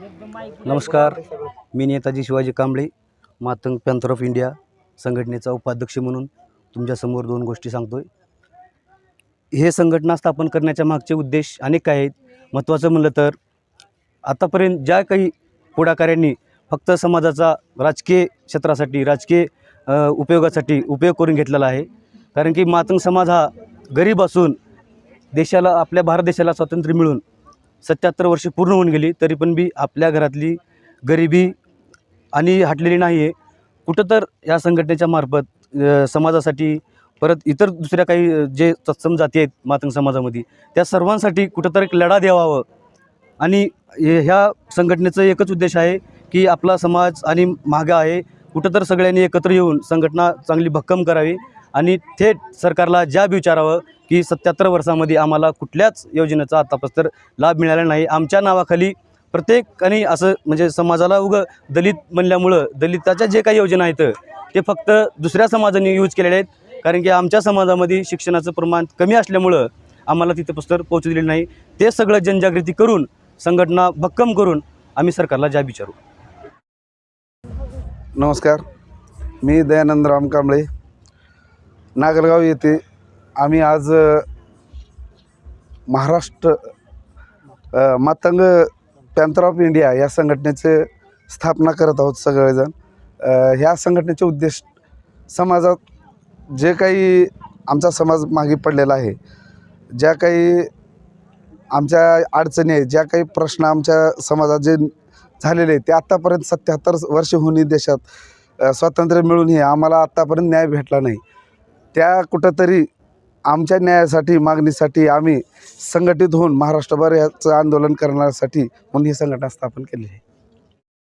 नमस्कार मी Netaji Shivaji Kamble Matang panther of India संघटनेचा उपाध्यक्ष म्हणून तुमच्यासमोर दोन गोष्टी सांगतोय. हे संघटना स्थापन करण्याच्या मागचे उद्देश अनेक आहेत. महत्त्वाचं म्हणलं तर आतापर्यंत ज्या काही पुढाकाऱ्यांनी फक्त समाजाचा राजकीय क्षेत्रासाठी राजकीय उपयोगासाठी उपयोग करून घेतलेला आहे. कारण की मातंग समाज हा गरीब असून देशाला आपल्या भारत देशाला स्वातंत्र्य मिळून सत्याहत्तर वर्षे पूर्ण होऊन गेली तरी पण बी आपल्या घरातली गरिबी आणि हटलेली नाही आहे कुठं तर या संघटनेच्या मार्फत समाजासाठी परत इतर दुसऱ्या काही जे तत्सम जाती आहेत मातंग समाजामध्ये त्या सर्वांसाठी कुठंतरी एक लढा द्यावावं आणि ह्या संघटनेचं एकच उद्देश आहे की आपला समाज आणि मागा आहे. कुठं तर सगळ्यांनी एकत्र येऊन संघटना चांगली भक्कम करावी. आणि थेट सरकारला ज्या विचारावं की सत्याहत्तर वर्षामध्ये आम्हाला कुठल्याच योजनेचा आतापासून लाभ मिळाला नाही. आमच्या नावाखाली प्रत्येकाने असं म्हणजे समाजाला उगं दलित म्हणल्यामुळं दलिताच्या जे काही योजना आहेत ते फक्त दुसऱ्या समाजाने यूज केलेले आहेत. कारण की आमच्या समाजामध्ये शिक्षणाचं प्रमाण कमी असल्यामुळं आम्हाला तिथं पुस्तक पोहोचू नाही. ते सगळं जनजागृती करून संघटना भक्कम करून आम्ही सरकारला ज्या विचारू. नमस्कार. मी दयानंद राम कांबळे नागरगाव येथे आम्ही आज Maharashtra Matang panther of India या संघटनेचे स्थापना करत आहोत सगळेजण. ह्या संघटनेचे उद्देश समाजात जे काही आमचा समाज मागे पडलेला आहे ज्या काही आमच्या अडचणी आहेत ज्या काही प्रश्न आमच्या समाजात जे झालेले आहेत ते आत्तापर्यंत सत्याहत्तर वर्ष होऊन देशात स्वातंत्र्य मिळूनही आम्हाला आत्तापर्यंत न्याय भेटला नाही. त्या कुठंतरी आमच्या न्यायासाठी मागणीसाठी आम्ही संघटित होऊन महाराष्ट्रभर याचं आंदोलन करण्यासाठी म्हणून ही संघटना स्थापन केली आहे.